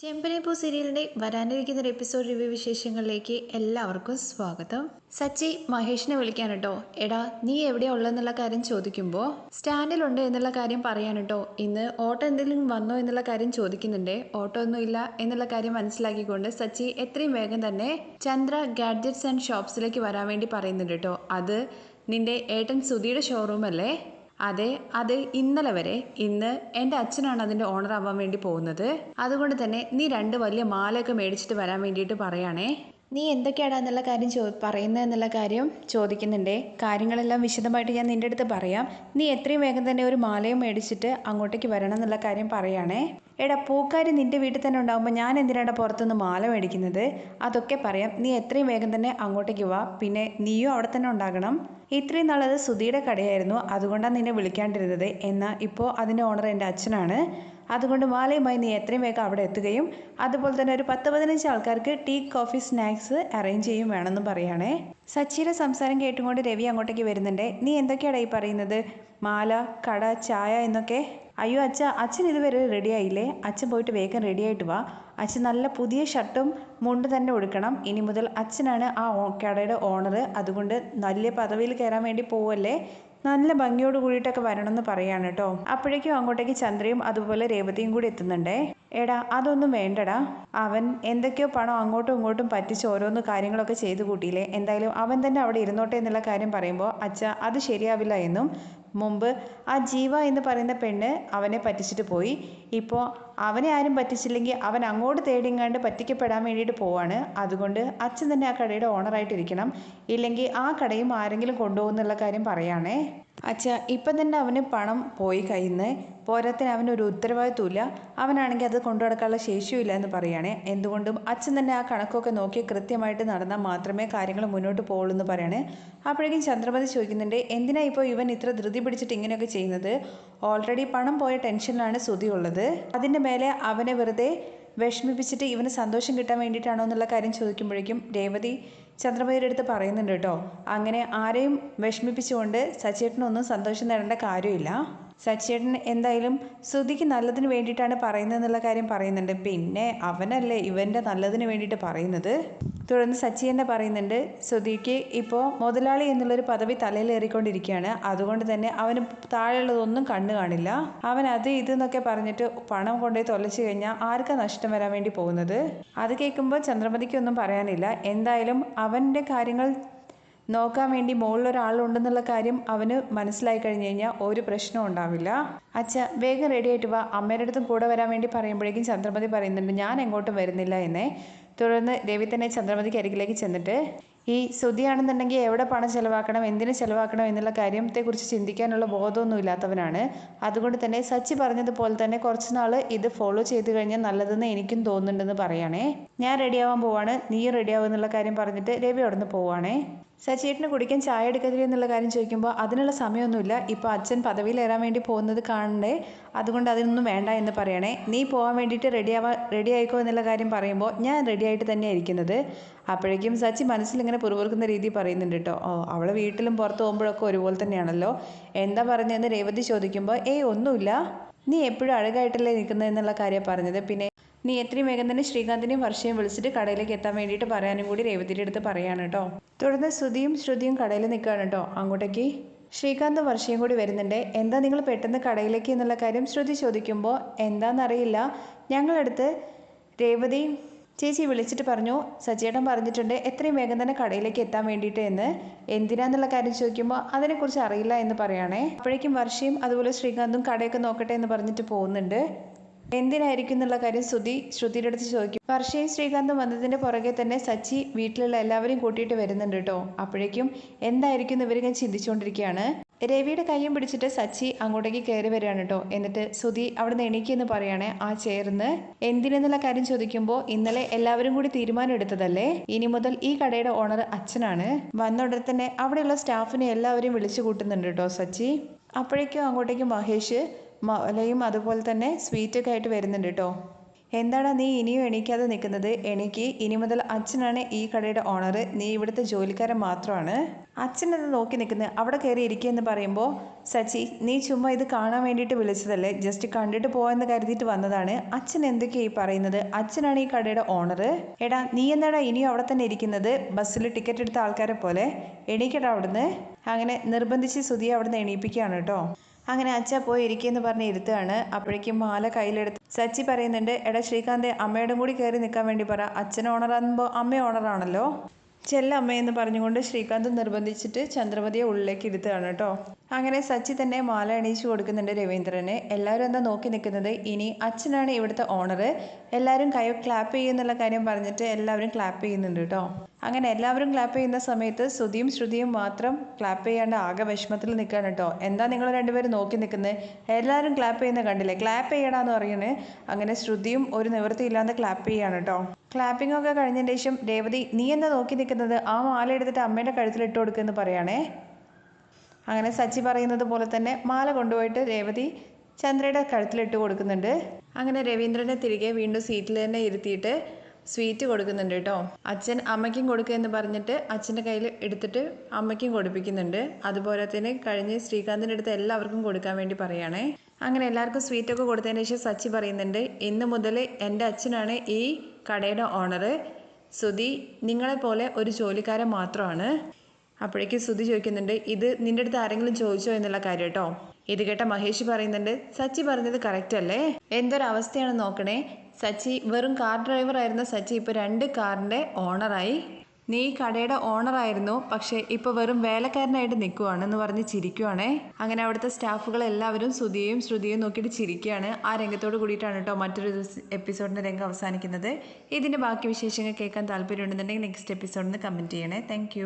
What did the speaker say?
ചെമ്പനിപ്പൂ സീരിയലിന്റെ വരാനിരിക്കുന്ന ഒരു എപ്പിസോഡ് റിവ്യൂ വിശേഷങ്ങളിലേക്ക് എല്ലാവർക്കും സ്വാഗതം. സച്ചി മഹേഷിനെ വിളിക്കാൻ കേട്ടോ എടാ നീ എവിടെയാ ഉള്ളതെന്നുള്ള കാര്യം ചോദിക്കുമ്പോൾ സ്റ്റാൻഡിലുണ്ട് എന്നുള്ള കാര്യം പറയാൻ കേട്ടോ ഇന്ന് ഓട്ടോ എന്തെങ്കിലും വന്നോ എന്നുള്ള കാര്യം ചോദിക്കുന്നുണ്ട്. ഓട്ടോ ഒന്നും ഇല്ല എന്നുള്ള കാര്യം മനസ്സിലാക്കിക്കൊണ്ട് സച്ചി എത്രയും വേഗം തന്നെ ചന്ദ്ര ഗാഡ്ജറ്റ്സ് ആൻഡ് ഷോപ്സിലേക്ക് വരാൻ വേണ്ടി പറയുന്നുണ്ട് കേട്ടോ അത് നിന്റെ ഏട്ടൻ സുധിയുടെ ഷോറൂം അല്ലേ? അതെ അത് ഇന്നലെ വരെ ഇന്ന് എന്റെ അച്ഛനാണ് അതിന്റെ ഓണർ ആവാൻ വേണ്ടി പോകുന്നത്. അതുകൊണ്ട് തന്നെ നീ രണ്ട് വലിയ മാലയൊക്കെ മേടിച്ചിട്ട് വരാൻ വേണ്ടിയിട്ട് പറയാണേ. നീ എന്തൊക്കെയാടാ എന്നുള്ള കാര്യം ചോ എന്നുള്ള കാര്യം ചോദിക്കുന്നുണ്ടേ. കാര്യങ്ങളെല്ലാം വിശദമായിട്ട് ഞാൻ നിന്റെ അടുത്ത് പറയാം. നീ എത്രയും വേഗം തന്നെ ഒരു മാലയും മേടിച്ചിട്ട് അങ്ങോട്ടേക്ക് വരണം എന്നുള്ള കാര്യം പറയുകയാണേ എടാ പൂക്കാരി നിന്റെ വീട്ടിൽ തന്നെ ഉണ്ടാകുമ്പോൾ ഞാൻ എന്തിനാണ് പുറത്തുനിന്ന് മാല മേടിക്കുന്നത്? അതൊക്കെ പറയാം. നീ എത്രയും വേഗം തന്നെ അങ്ങോട്ടേക്ക് വാ. പിന്നെ നീയും അവിടെ തന്നെ ഉണ്ടാകണം. ഇത്രയും നാളത് സുധിയുടെ കടയായിരുന്നു. അതുകൊണ്ടാണ് നിന്നെ വിളിക്കാണ്ടിരുന്നത്. എന്നാൽ ഇപ്പോൾ അതിന്റെ ഓണർ എന്റെ അച്ഛനാണ്. അതുകൊണ്ട് മാലയുമായി നീ എത്രയും വേഗം അവിടെ എത്തുകയും അതുപോലെ തന്നെ ഒരു പത്ത് പതിനഞ്ച് ആൾക്കാർക്ക് ടീ കോഫി സ്നാക്സ് അറേഞ്ച് ചെയ്യും വേണമെന്നും പറയുകയാണേ. സച്ചിയുടെ സംസാരം കേട്ടുകൊണ്ട് രവി അങ്ങോട്ടേക്ക് വരുന്നുണ്ട്. നീ എന്തൊക്കെയാണ് ഈ പറയുന്നത്? മാല കട ചായ എന്നൊക്കെ? അയ്യോ അച്ഛ അച്ഛൻ ഇതുവരെ റെഡി ആയില്ലേ? അച്ഛൻ പോയിട്ട് വേഗം റെഡി ആയിട്ട് വാ. അച്ഛൻ നല്ല പുതിയ ഷർട്ടും മുണ്ട് തന്നെ ഉടുക്കണം. ഇനി മുതൽ അച്ഛനാണ് ആ കടയുടെ ഓണർ അതുകൊണ്ട് നല്ല പദവിയിൽ കയറാൻ വേണ്ടി പോവല്ലേ? നല്ല ഭംഗിയോട് കൂടിയിട്ടൊക്കെ വരണമെന്ന് പറയാണ് കേട്ടോ. അപ്പോഴേക്കും അങ്ങോട്ടേക്ക് ചന്ദ്രയും അതുപോലെ രേവതിയും കൂടി എത്തുന്നുണ്ടേ. എടാ അതൊന്നും വേണ്ടടാ. അവൻ എന്തൊക്കെയോ പണം അങ്ങോട്ടും ഇങ്ങോട്ടും പറ്റിച്ച് ഓരോന്ന് കാര്യങ്ങളൊക്കെ ചെയ്തു കൂട്ടിയില്ലേ? എന്തായാലും അവൻ തന്നെ അവിടെ ഇരുന്നോട്ടെ എന്നുള്ള കാര്യം പറയുമ്പോൾ അച്ഛ അത് ശരിയാവില്ല എന്നും മുമ്പ് ആ ജീവ എന്ന് പറയുന്ന പെണ്ണ് അവനെ പറ്റിച്ചിട്ട് പോയി. ഇപ്പോൾ അവനെ ആരും പറ്റിച്ചില്ലെങ്കിൽ അവൻ അങ്ങോട്ട് തേടിങ്ങാണ്ട് പറ്റിക്കപ്പെടാൻ വേണ്ടിയിട്ട് പോവാണ്. അതുകൊണ്ട് അച്ഛൻ തന്നെ ആ കടയുടെ ഓണറായിട്ടിരിക്കണം ഇല്ലെങ്കിൽ ആ കടയും ആരെങ്കിലും കൊണ്ടുപോകുന്നുള്ള കാര്യം പറയാണേ. അച്ഛ ഇപ്പം തന്നെ അവന് പണം പോയി കയ്യിൽ നിന്ന് പോരാത്തിന് അവനൊരു ഉത്തരവാദിത്വമില്ല. അവനാണെങ്കിൽ അത് കൊണ്ടു നടക്കാനുള്ള ശേഷിയുമില്ല എന്ന് പറയുകയാണേ. എന്തുകൊണ്ടും അച്ഛൻ തന്നെ ആ കണക്കൊക്കെ നോക്കി കൃത്യമായിട്ട് നടന്നാൽ മാത്രമേ കാര്യങ്ങൾ മുന്നോട്ട് പോകുള്ളൂ എന്ന് പറയണേ അപ്പോഴേക്കും ചന്ദ്രമതി ചോദിക്കുന്നുണ്ട് എന്തിനാ ഇപ്പോൾ ഇവൻ ഇത്ര ധൃതി പിടിച്ചിട്ട് ഇങ്ങനെയൊക്കെ ചെയ്യുന്നത്? ഓൾറെഡി പണം പോയ ടെൻഷനിലാണ് ശ്രുതി ഉള്ളത് അതിന്റെ മേലെ അവനെ വെറുതെ വിഷമിപ്പിച്ചിട്ട് ഇവന് സന്തോഷം കിട്ടാൻ വേണ്ടിയിട്ടാണോ എന്നുള്ള കാര്യം ചോദിക്കുമ്പോഴേക്കും രേവതി ചന്ദ്രമതിയുടെ അടുത്ത് പറയുന്നുണ്ട് കേട്ടോ. അങ്ങനെ ആരെയും വിഷമിപ്പിച്ചുകൊണ്ട് സച്ചേട്ടനൊന്നും സന്തോഷം നേടേണ്ട കാര്യമില്ല. സച്ചേട്ടൻ എന്തായാലും ശ്രുതിക്ക് നല്ലതിന് വേണ്ടിയിട്ടാണ് പറയുന്നത് എന്നുള്ള കാര്യം പറയുന്നുണ്ട്. പിന്നെ അവനല്ലേ ഇവന്റെ നല്ലതിന് വേണ്ടിയിട്ട് പറയുന്നത്? തുടർന്ന് സച്ചി തന്നെ പറയുന്നുണ്ട് ശ്രുതിക്ക് ഇപ്പോൾ മുതലാളി എന്നുള്ളൊരു പദവി തലയിലേറിക്കൊണ്ടിരിക്കുകയാണ് അതുകൊണ്ട് തന്നെ അവന് താഴെയുള്ളതൊന്നും കണ്ണു കാണില്ല. അവൻ അത് ഇത് എന്നൊക്കെ പറഞ്ഞിട്ട് പണം കൊണ്ടുപോയി തൊലച്ചു കഴിഞ്ഞാൽ ആർക്കാ നഷ്ടം വരാൻ വേണ്ടി പോകുന്നത്? അത് കേൾക്കുമ്പോൾ ചന്ദ്രമതിക്കൊന്നും പറയാനില്ല. എന്തായാലും അവന്റെ കാര്യങ്ങൾ നോക്കാൻ വേണ്ടി മുകളിൽ ഒരാളുണ്ടെന്നുള്ള കാര്യം അവന് മനസ്സിലായി കഴിഞ്ഞു കഴിഞ്ഞാൽ ഒരു പ്രശ്നവും ഉണ്ടാവില്ല. അച്ഛ വേഗം റെഡി ആയിട്ട് വാ. അമ്മയുടെ അടുത്തും കൂടെ വരാൻ വേണ്ടി പറയുമ്പോഴേക്കും ചന്ദ്രമതി പറയുന്നുണ്ട് ഞാൻ എങ്ങോട്ടും വരുന്നില്ല എന്നേ. തുടർന്ന് രവി തന്നെ ചന്ദ്രമതിക്ക് അരികിലേക്ക് ചെന്നിട്ട് ഈ ശ്രുതിയാണെന്നുണ്ടെങ്കിൽ എവിടെ പണം ചിലവാക്കണം എന്തിനു ചിലവാക്കണം എന്നുള്ള കാര്യത്തെക്കുറിച്ച് ചിന്തിക്കാനുള്ള ബോധമൊന്നും ഇല്ലാത്തവനാണ്. അതുകൊണ്ട് തന്നെ സച്ചി പറഞ്ഞതുപോലെ തന്നെ കുറച്ച് നാൾ ഇത് ഫോളോ ചെയ്തു കഴിഞ്ഞാൽ നല്ലതെന്ന് എനിക്കും തോന്നുന്നുണ്ടെന്ന് പറയുകയാണേ ഞാൻ റെഡിയാവാൻ പോവാണ്. നീ റെഡിയാവും എന്നുള്ള കാര്യം പറഞ്ഞിട്ട് രവി അവിടെ നിന്ന് പോവാണേ. സച്ചിയേട്ടന് കുടിക്കാൻ ചായ എടുക്കരുത് എന്നുള്ള കാര്യം ചോദിക്കുമ്പോൾ അതിനുള്ള സമയമൊന്നുമില്ല. ഇപ്പോൾ അച്ഛൻ പദവിയിലേറാൻ വേണ്ടി പോകുന്നത് കാണണ്ടേ? അതുകൊണ്ട് അതിനൊന്നും വേണ്ട എന്ന് പറയണേ. നീ പോകാൻ വേണ്ടിയിട്ട് റെഡിയാവാ റെഡി ആയിക്കോ എന്നുള്ള കാര്യം പറയുമ്പോൾ ഞാൻ റെഡി ആയിട്ട് തന്നെയാണ് ഇരിക്കുന്നത്. അപ്പോഴേക്കും സച്ചി മനസ്സിലിങ്ങനെ പുറകുറുക്കുന്ന രീതി പറയുന്നുണ്ട് കേട്ടോ. ഓ അവളെ വീട്ടിലും പുറത്ത് പോകുമ്പോഴൊക്കെ ഒരുപോലെ തന്നെയാണല്ലോ. എന്താ പറഞ്ഞതെന്ന് രേവതി ചോദിക്കുമ്പോൾ ഏയ് ഒന്നുമില്ല. നീ എപ്പോഴും അഴകായിട്ടല്ലേ നിൽക്കുന്നത് എന്നുള്ള കാര്യം പറഞ്ഞത്. പിന്നെ നീ എത്രയും വേഗം തന്നെ ശ്രീകാന്തിനെയും വർഷയും വിളിച്ചിട്ട് കടയിലേക്ക് എത്താൻ വേണ്ടിയിട്ട് പറയാനും കൂടി രേവതിയുടെ അടുത്ത് പറയാണ് കേട്ടോ. തുടർന്ന് ശ്രുതിയും ശ്രുതിയും കടയിൽ നിൽക്കുകയാണ് കേട്ടോ. അങ്ങോട്ടേക്ക്. ശ്രീകാന്ത് വർഷയും കൂടി വരുന്നുണ്ട്. എന്താ നിങ്ങൾ പെട്ടെന്ന് കടയിലേക്ക് എന്നുള്ള കാര്യം ശ്രുതി ചോദിക്കുമ്പോൾ എന്താണെന്നറിയില്ല ഞങ്ങളടുത്ത് രേവതി ചേച്ചി വിളിച്ചിട്ട് പറഞ്ഞു. സച്ചേട്ടൻ പറഞ്ഞിട്ടുണ്ട് എത്രയും വേഗം തന്നെ കടയിലേക്ക് എത്താൻ വേണ്ടിയിട്ട് എന്ന്. എന്തിനാന്നുള്ള കാര്യം ചോദിക്കുമ്പോൾ അതിനെക്കുറിച്ച് അറിയില്ല എന്ന് പറയുകയാണേ അപ്പോഴേക്കും വർഷയും അതുപോലെ ശ്രീകാന്തും കടയൊക്കെ നോക്കട്ടെ എന്ന് പറഞ്ഞിട്ട് പോകുന്നുണ്ട്. എന്തിനായിരിക്കും എന്നുള്ള കാര്യം ശ്രുതി ശ്രുതിയുടെ അടുത്ത് ചോദിക്കും. വർഷയും ശ്രീകാന്തും വന്നതിന്റെ പുറകെ തന്നെ സച്ചി വീട്ടിലുള്ള എല്ലാവരെയും കൂട്ടിയിട്ട് വരുന്നുണ്ട് കേട്ടോ. അപ്പോഴേക്കും എന്തായിരിക്കും എന്ന് ഇവരിങ്ങനെ ചിന്തിച്ചുകൊണ്ടിരിക്കുകയാണ്. രവിയുടെ കൈയും പിടിച്ചിട്ട് സച്ചി അങ്ങോട്ടേക്ക് കയറി വരികയാണ് കേട്ടോ. എന്നിട്ട് സുധി അവിടെ നിന്ന് എണീക്കെന്ന് പറയുകയാണെ ആ ചേർന്ന്. എന്തിനെന്നുള്ള കാര്യം ചോദിക്കുമ്പോൾ ഇന്നലെ എല്ലാവരും കൂടി തീരുമാനം എടുത്തതല്ലേ? ഇനി മുതൽ ഈ കടയുടെ ഓണർ അച്ഛനാണ്. വന്ന ഉടനെ തന്നെ അവിടെയുള്ള സ്റ്റാഫിനെ എല്ലാവരും വിളിച്ചു കൂട്ടുന്നുണ്ട് കേട്ടോ സച്ചി. അപ്പോഴേക്കും അങ്ങോട്ടേക്കും മഹേഷ് മലയും അതുപോലെ തന്നെ സ്വീറ്റൊക്കെ ആയിട്ട് വരുന്നുണ്ട് കേട്ടോ എന്താടാ നീ ഇനിയും എണീക്കാതെ നിൽക്കുന്നത്? എനിക്ക് ഇനി മുതൽ അച്ഛനാണ് ഈ കടയുടെ ഓണർ നീ ഇവിടുത്തെ ജോലിക്കാരൻ മാത്രമാണ്. അച്ഛൻ അത് നോക്കി നിൽക്കുന്നത്? അവിടെ കയറി ഇരിക്കുകയെന്ന് പറയുമ്പോൾ സച്ചി നീ ചുമ്മാ ഇത് കാണാൻ വേണ്ടിയിട്ട് വിളിച്ചതല്ലേ? ജസ്റ്റ് കണ്ടിട്ട് പോകാമെന്ന് കരുതിയിട്ട് വന്നതാണ്. അച്ഛൻ എന്തൊക്കെയാ ഈ പറയുന്നത്? അച്ഛനാണ് ഈ കടയുടെ ഓണർ എടാ നീ എന്താടാ ഇനിയും അവിടെ തന്നെ ഇരിക്കുന്നത്? ബസ്സിൽ ടിക്കറ്റ് എടുത്ത ആൾക്കാരെ പോലെ? എണീക്കടാ അവിടുന്ന്. അങ്ങനെ നിർബന്ധിച്ച് സുധിയെ അവിടുന്ന് എണീപ്പിക്കുകയാണ് കേട്ടോ അങ്ങനെ അച്ഛ പോയി ഇരിക്കുമെന്ന് പറഞ്ഞ് ഇരുത്തുകയാണ് അപ്പോഴേക്കും മാല കയ്യിലെടുത്ത് സച്ചി പറയുന്നുണ്ട് എടാ ശ്രീകാന്ത് അമ്മയുടെ കൂടി കയറി നിൽക്കാൻ വേണ്ടി പറ. അച്ഛൻ ഓണറാകുമ്പോൾ അമ്മ ഓണറാണല്ലോ ചെല്ല അമ്മയെന്ന് പറഞ്ഞുകൊണ്ട് ശ്രീകാന്ത് നിർബന്ധിച്ചിട്ട് ചന്ദ്രമതിയെ ഉള്ളിലേക്ക് ഇരുത്തുകയാണ് കേട്ടോ. അങ്ങനെ സച്ചി തന്നെ മാല അണിയിച്ചു കൊടുക്കുന്നുണ്ട് രവീന്ദ്രന്. എല്ലാവരും എന്താ നോക്കി നിൽക്കുന്നത്? ഇനി അച്ഛനാണ് ഇവിടുത്തെ ഓണർ എല്ലാവരും കൈ ക്ലാപ്പ് ചെയ്യുന്നുള്ള കാര്യം പറഞ്ഞിട്ട് എല്ലാവരും ക്ലാപ്പ് ചെയ്യുന്നുണ്ട് കേട്ടോ. അങ്ങനെ എല്ലാവരും ക്ലാപ്പ് ചെയ്യുന്ന സമയത്ത് ശ്രുതിയും ശ്രുതിയും മാത്രം ക്ലാപ്പ് ചെയ്യാണ്ട് ആകെ വിഷമത്തിൽ നിൽക്കുകയാണ് കേട്ടോ. എന്താ നിങ്ങൾ രണ്ടുപേരും നോക്കി നിൽക്കുന്നത്? എല്ലാവരും ക്ലാപ്പ് ചെയ്യുന്ന കണ്ടില്ലേ? ക്ലാപ്പ് ചെയ്യണമെന്ന് പറയുന്നത്. അങ്ങനെ ശ്രുതിയും ഒരു നിവൃത്തിയില്ലാതെ ക്ലാപ്പ് ചെയ്യാണ് കേട്ടോ. ക്ലാപ്പിംഗ് ഒക്കെ കഴിഞ്ഞതിന് ശേഷം രേവതി നീ എന്താ നോക്കി നിൽക്കുന്നത്? ആ മാല എടുത്തിട്ട് അമ്മയുടെ കഴുത്തിൽ ഇട്ട് കൊടുക്കുമെന്ന് പറയാണേ. അങ്ങനെ സച്ചി പറയുന്നത് പോലെ തന്നെ മാല കൊണ്ടുപോയിട്ട് രേവതി ചന്ദ്രയുടെ കഴുത്തിലിട്ട് കൊടുക്കുന്നുണ്ട്. അങ്ങനെ രവീന്ദ്രനെ തിരികെ വീണ്ടും സീറ്റിൽ തന്നെ ഇരുത്തിയിട്ട് സ്വീറ്റ് കൊടുക്കുന്നുണ്ട് കേട്ടോ. അച്ഛൻ അമ്മയ്ക്കും കൊടുക്കുക എന്ന് പറഞ്ഞിട്ട് അച്ഛന്റെ കയ്യിൽ എടുത്തിട്ട് അമ്മയ്ക്കും കൊടുപ്പിക്കുന്നുണ്ട്. അതുപോലെ തന്നെ കഴിഞ്ഞ് ശ്രീകാന്തിന്റെ അടുത്ത് എല്ലാവർക്കും കൊടുക്കാൻ വേണ്ടി പറയുകയാണേ അങ്ങനെ എല്ലാവർക്കും സ്വീറ്റൊക്കെ കൊടുത്തതിന് ശേഷം സച്ചി പറയുന്നുണ്ട് ഇന്ന് മുതൽ എന്റെ അച്ഛനാണ് ഈ കടയുടെ ഓണർ സുധി നിങ്ങളെപ്പോലെ ഒരു ജോലിക്കാരൻ മാത്രമാണ്. അപ്പോഴേക്കും ശ്രുതി ചോദിക്കുന്നുണ്ട് ഇത് നിന്റെ അടുത്ത് ആരെങ്കിലും ചോദിച്ചോ എന്നുള്ള കാര്യം കേട്ടോ? ഇത് കേട്ട മഹേഷ് പറയുന്നുണ്ട് സച്ചി പറഞ്ഞത് കറക്റ്റ് അല്ലേ? എന്തൊരവസ്ഥയാണ് നോക്കണേ? സച്ചി വെറും കാർ ഡ്രൈവർ ആയിരുന്ന സച്ചി ഇപ്പോൾ രണ്ട് കാറിന്റെ ഓണറായി നീ കടയുടെ ഓണറായിരുന്നു പക്ഷെ ഇപ്പോൾ വെറും വേലക്കാരനായിട്ട് നിൽക്കുവാണെന്ന് പറഞ്ഞ് ചിരിക്കുവാണേ. അങ്ങനെ അവിടുത്തെ സ്റ്റാഫുകൾ എല്ലാവരും ശ്രുതിയെയും ശ്രുതിയെയും നോക്കിയിട്ട് ചിരിക്കുകയാണ്. ആ രംഗത്തോട് കൂടിയിട്ടാണ് കേട്ടോ മറ്റൊരു എപ്പിസോഡിന്റെ രംഗം അവസാനിക്കുന്നത്. ഇതിന്റെ ബാക്കി വിശേഷങ്ങൾ കേൾക്കാൻ താല്പര്യമുണ്ടെന്നുണ്ടെങ്കിൽ നെക്സ്റ്റ് എപ്പിസോഡിൽ നിന്ന് കമന്റ് ചെയ്യണേ താങ്ക്